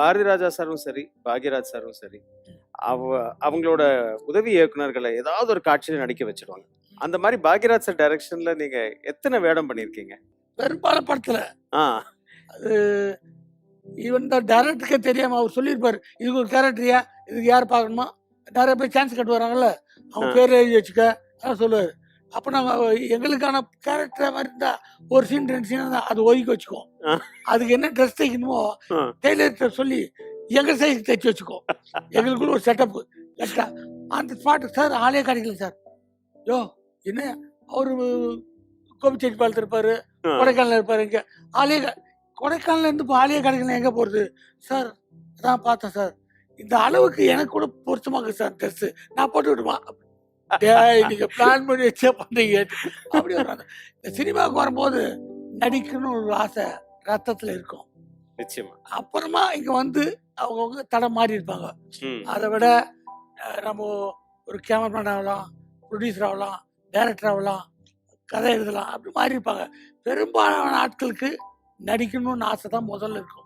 பாரதி ராஜா சாரும் சரி பாக்யராஜ் சாரும் சரி அவ அவங்களோட உதவி இயக்குனர்களை ஏதாவது ஒரு காட்சியில நடிக்க வச்சிருவாங்க. அந்த மாதிரி பாக்யராஜ் சார் டைரக்ஷன்ல நீங்க எத்தனை வேடம் பண்ணிருக்கீங்க பெரும்பாலும் படத்தில். ஆ. அது ஈவன் தான் டேரக்டருக்கே தெரியாமல் அவர் சொல்லியிருப்பார். இதுக்கு ஒரு கேரக்டரியா இதுக்கு யார் பார்க்கணுமா நிறைய பேர் சான்ஸ் கட்டு வராங்கல்ல அவங்க. பேர் எழுதி வச்சுக்க சொல்லுவார். அப்போ நாங்கள் எங்களுக்கான கேரக்டர் மாதிரி இருந்தால் ஒரு சீன் ரெண்டு சீன் தான் அது ஒதுக்கி வச்சுக்குவோம். அதுக்கு என்ன ட்ரெஸ் தைக்கணுமோ. டெய்லர்கிட்ட சொல்லி எங்கள் சைஸ் தைச்சு வச்சுக்கோ. எங்களுக்குள்ள ஒரு செட்டப்பு கரெக்டா அந்த ஸ்பாட்டு சார் ஆளே கிடைக்கல சார் யோ என்ன? அவர் கோபிச்செட்டிப்பாளத்தில் இருப்பார். கொடைக்கானல் இருப்பாரு இங்க ஆலய கொடைக்கானல்ல இருந்து இப்போ ஆலய கடைகள் எங்க போறது? சார் அதான் பார்த்தேன் சார் இந்த அளவுக்கு எனக்கு கூட பொருத்தமாக சார் ட்ரெஸ் நான் போட்டு விடுமா? நீங்க பிளான் பண்ணி வச்சே பண்றீங்க அப்படி வராது இந்த சினிமாவுக்கு வரும்போது நடிக்கணும்னு ஒரு ஆசை ரத்தத்துல இருக்கும். நிச்சயமா. அப்புறமா இங்க வந்து அவங்கவுங்க தடம் மாறி இருப்பாங்க. அதை விட நம்ம ஒரு கேமராமேன் ஆகலாம் ப்ரொடியூசர் ஆகலாம் டைரக்டர் ஆகலாம் கதை எழுதலாம் அப்படி மாறி இருப்பாங்க. பெரும்பாலான ஆட்களுக்கு நடிக்கணும்னு ஆசை தான் முதல்ல இருக்கும்.